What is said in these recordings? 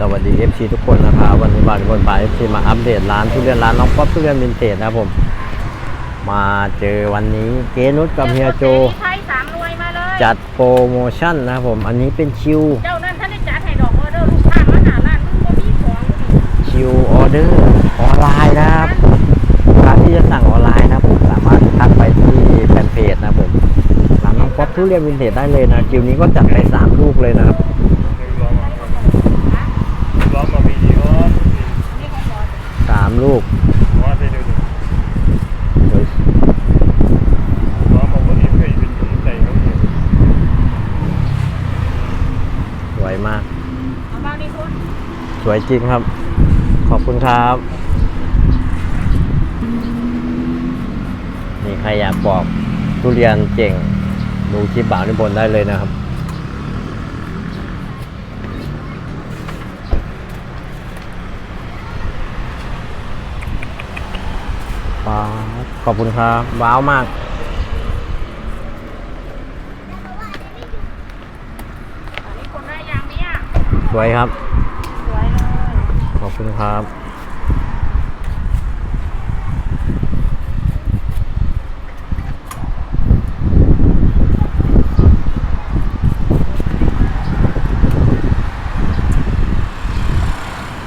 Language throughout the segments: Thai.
สวัสดี FC ทุกคนนะครับวันนี้บานบนบาย FC มาอัปเดตร้านทุเรียนร้านน้องป๊อปทุเรียนวินเทจนะครับผม มาเจอวันนี้เจนุชกับเฮียโจ ใช้สามหน่วยมาเลยจัดโปรโมชั่นนะครับผม อันนี้เป็นคิว เจ้านั่นท่านได้จัดให้ดอกออเดอร์ลูกค้ามาหาร้านมึงบ่มีของนี่คิวออเดอร์ออนไลน์นะครับลูกค้าที่จะสั่งออนไลน์นะครับผมสามารถทักไปที่แฟนเพจนะครับผมร้านน้องป๊อปทุเรียนวินเทจได้เลยนะคิวนี้ก็จัดไปสามลูกเลยนะครับ ล้อมมาวีดีโอ นี่ของบอส สามลูก ว่าไปดู โดย ล้อมมาวันนี้เคยเป็นใส่เขาอยู่ สวยมาก เอาบ้างนี่คุณ ส วยจริงครับ ขอบคุณครับ นี่ใครอยากบอกทุเรียนเก่ง ดูคลิปบ่าวนิบนได้เลยนะครับว้าวขอบคุณครับ ว้าวมากคนได้ยังเนี่ยสวยครับ สวยเลย ขอบ คุณครับ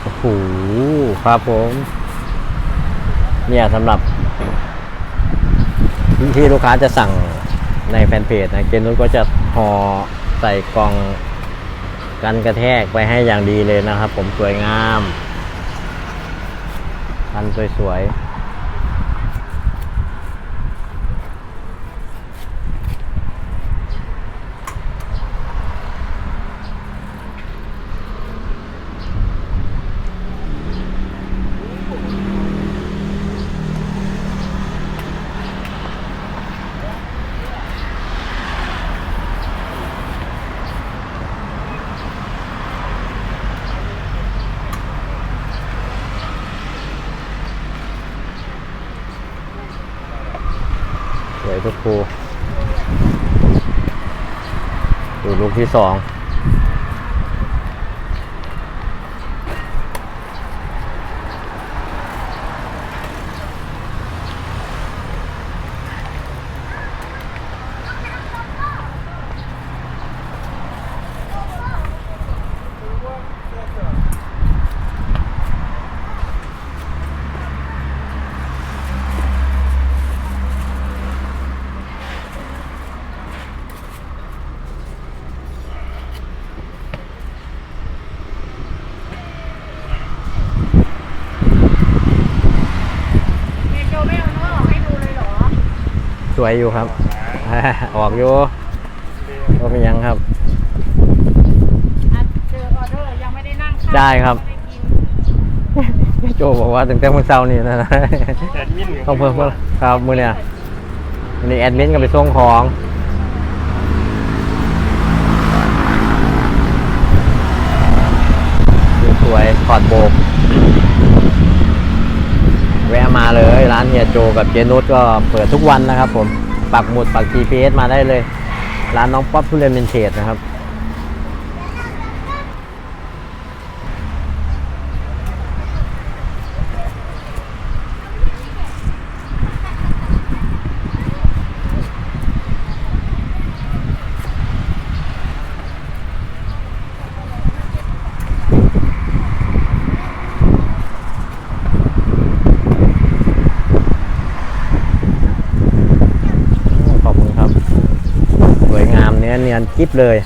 โอ้โหครับผม เนี่ยสำหรับที่ลูกค้าจะสั่งในแฟนเพจนะเกนุ้นก็จะห่อใส่กล่องกันกระแทกไปให้อย่างดีเลยนะครับผมสวยงาม กันสวยๆ วยทุกคูดูลูกที่สอง เฮียโจไม่เอาเนื้อออกให้ดูเลยเหรอ สวยอยู่ครับ ออกอยู่ก็เป็นยังครับอะเจอออเดอร์ยังไม่ได้นั่งข้าวได้ครับไม่ได้กินโจบอกว่าตั้งแต่เมื่อเช้านี่นะแอดมินต้องเพิ่มเพิ่มครับมือเนี่ยวันนี้แอดมินก็ไปส่งของสวยๆถอดโบก แวะมาเลยร้านเฮียโจกับเจนุสก็เปิดทุกวันนะครับผมปักหมุดปัก GPS มาได้เลย ร้านน้องป๊อปทุเรียนเมนเทสนะครับ ขอบคุณครับ สวยงามเนียนกิฟเลย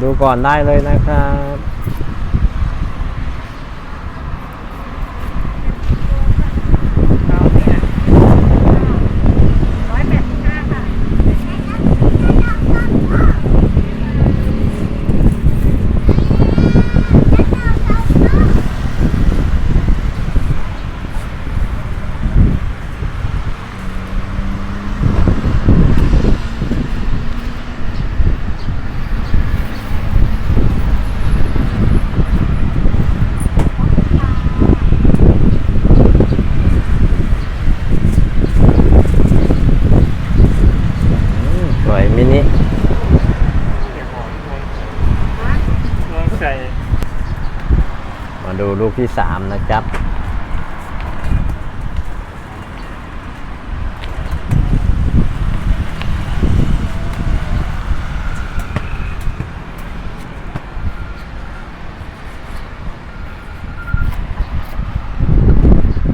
ดูก่อนได้เลยนะครับ ร้อยแปดสิบห้าค่ะ อ ใจ มา ดูลูกที่สามนะครับ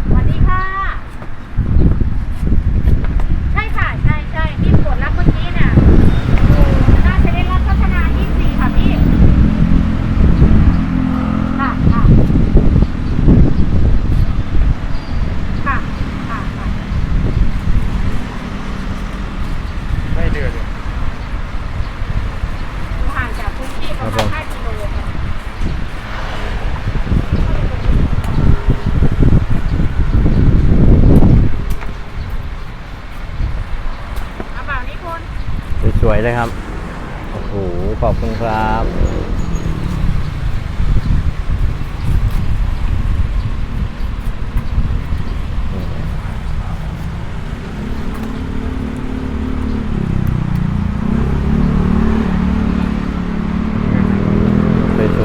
สวัสดีค่ะ ใช่ค่ะ ใช่ใช่ที่กดรับเมื่อกี้เนี่ยอยู่หน้าเซเว่นรัฐพัฒนา 24 ค่ะพี่ ค่ะ ค่ะ ค่ะ ค่ะ ค่ะ ไม่เดือดเลย อยู่ห่างจากพื้นที่ประมาณ5กิโลค่ะเอาเปล่านิพนธ์ สวยๆเลยครับ โอ้โห ขอบคุณครับ ส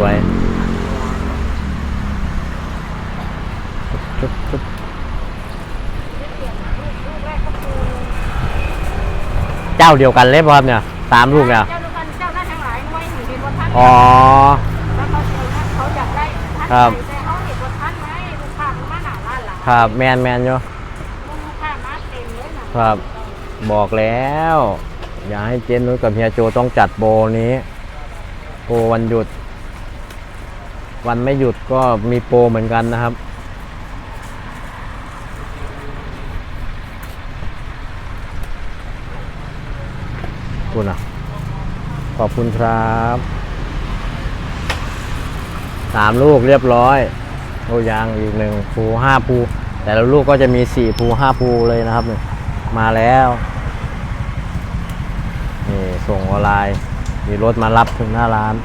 วยๆชุบชุบเจ้าเดียวกันเลยป่ะครับเนี่ยสามลูกเนี่ย อ๋อ แล้วเขาเจอท่านเขาอยากได้ท่านครับใส่แต่เขาเห็นบนท่านไหมลูกค้ามันมาหนาล้านหลังครับแมนแมนอยู่ลูกค้ามาเต็มเลยนะครับ บอกแล้ว อย่าให้เจนนุ้ยกับเฮียโจต้องจัดโบนี้ โปรวันหยุด วันไม่หยุดก็มีโปรเหมือนกันนะครับคุณอะขอบคุณครับ สามลูกเรียบร้อยโอ้ยังอีกหนึ่งภูห้าภูแต่ละลูกก็จะมีสี่ภูห้าภูเลยนะครับนี่มาแล้วนี่ส่งออนไลน์มีรถมารับถึงหน้าร้าน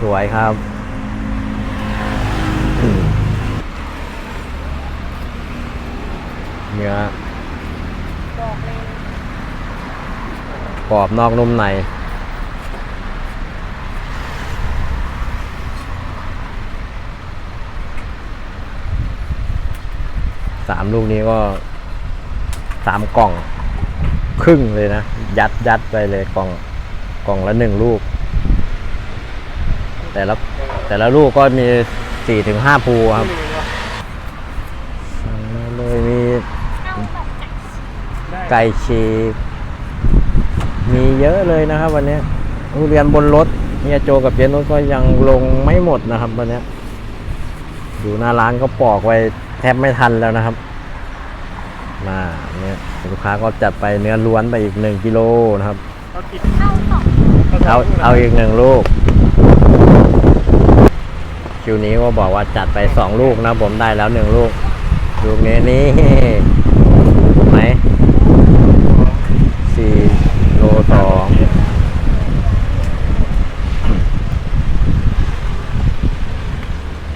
สวยครับอืมเนื้อบอกเลยกรอบนอกนุ่มใน สามลูกนี้ก็สามกล่องครึ่งเลยนะ ยัดยัดไปเลยกล่องกล่องละหนึ่งลูก แต่ละแต่ละลูกก็มีสี่ถึงห้าภูครับสั่งมาเลยมีไก่ฉีกมีเยอะเลยนะครับ วันนี้ทุเรียนบนรถเฮียโจกับเจนุสก็ยังลงไม่หมดนะครับวันนี้อยู่หน้าร้านก็ปอกไว้แทบไม่ทันแล้วนะครับ มาเนี่ยลูกค้าก็จัดไปเนื้อล้วนไปอีกหนึ่งกิโลนะครับ เอากินเอาสองเอาเอาอีกหนึ่งลูก คิวนี้ก็บอกว่าจัดไปสองลูกนะผมได้แล้วหนึ่งลูก ลูกนี้นี่ถูกไหมสี่โลสอง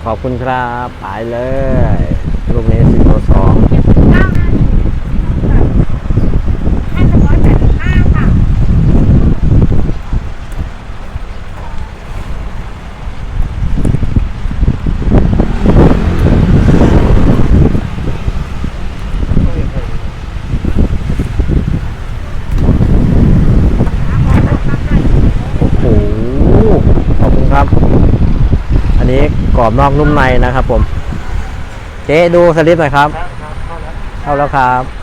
ขอบคุณครับ ไปเลย ลูกนี้สี่โลสองเก้านะห้าสองร้อยแปดสิบห้าค่ะโอ้โหขอบคุณครับอันนี้กรอบนอกนุ่มในนะครับผม เจ๊ดูสลิปหน่อยครับ เข้าแล้วครับ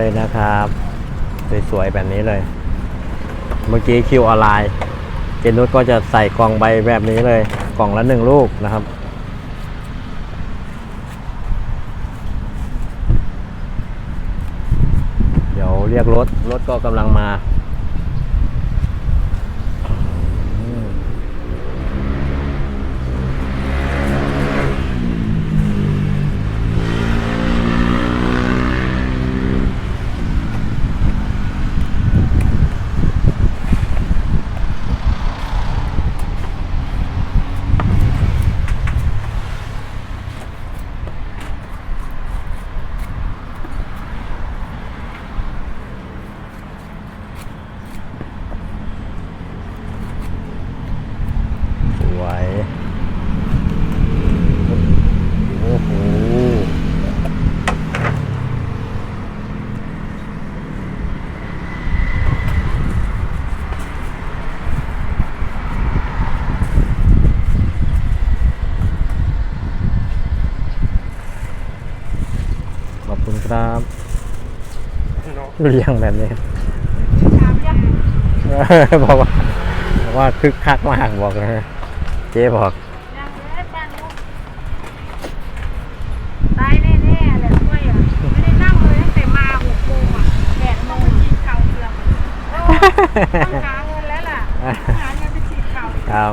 เลยนะครับ สวยๆแบบนี้เลย เมื่อกี้คิวออนไลน์เจนุชก็จะใส่กล่องใบแบบนี้เลย กล่องละหนึ่งลูกนะครับ เดี๋ยวเรียกรถ รถก็กำลังมาอืมสวย โอ้โห ขอบคุณครับ เนาะเรียงแบบนี้ถามยังบอกว่าบอกว่าคึกคักมากบอกเลยเจ๊บอกยังเลยบ้านลูกตายแน่ๆเลยกล้วยอะไม่ได้นั่งเลยตั้งแต่มาหกโมงอะแปดโมงกินข้าวเปลือกโอ้ต้องหาเงินแล้วล่ะต้องหาเงินไปฉีดข้าวอีกครับ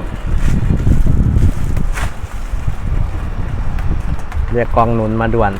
เรียกกองหนุนมาด่วน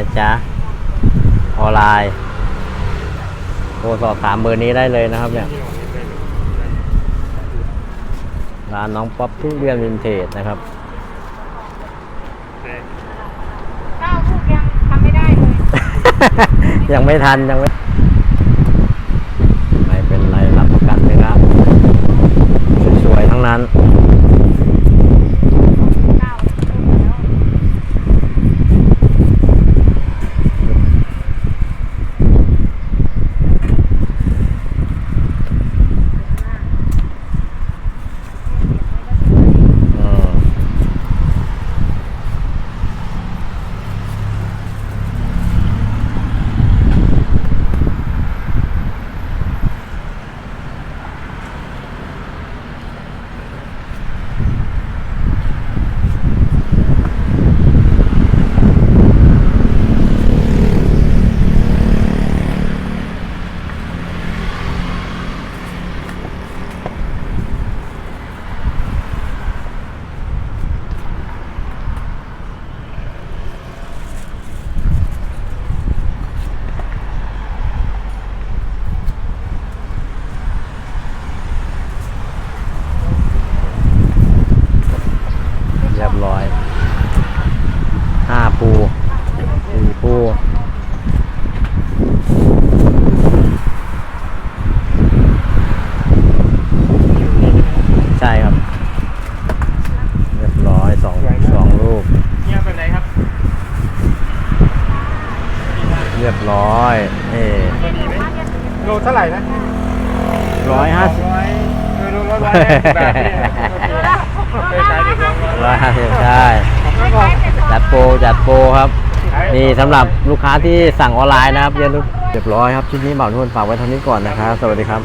นี่นะจ๊ะ ออนไลน์โทรสอบถามเบอร์นี้ได้เลยนะครับเนี่ยที่ของนี่ได้เลยร้านน้องป๊อปทุเรียนวินเทจนะครับได้เก้าลูกยังทำไม่ได้เลย ยังไม่ทัน ยังไม่ ไม่เป็นไรรับประกันเลยครับสวยๆทั้งนั้น เก้าลูกแล้ว อืมเรียบร้อย ห้าปูสี่ปูใช่ครับ เรียบร้อยสองสองลูก เนี่ยเป็นไรครับ เรียบร้อยเอ พอดีไหมโล เท่าไหร่นะร้อยห้าสิบ ร้อยเออโลละร้อยห้าสิบบาทเนี่ยเคยขายถึงสองร้อยร้อยห้าสิบใช่ไม่ใช่แต่สองจัดโปรจัดโปรครับ นี่สำหรับลูกค้าที่สั่งออนไลน์นะครับเรียนรู้เรียบร้อยครับชิ้นนี้บ่าวนุ่นฝากไว้เท่านี้ก่อนนะครับ สวัสดีครับ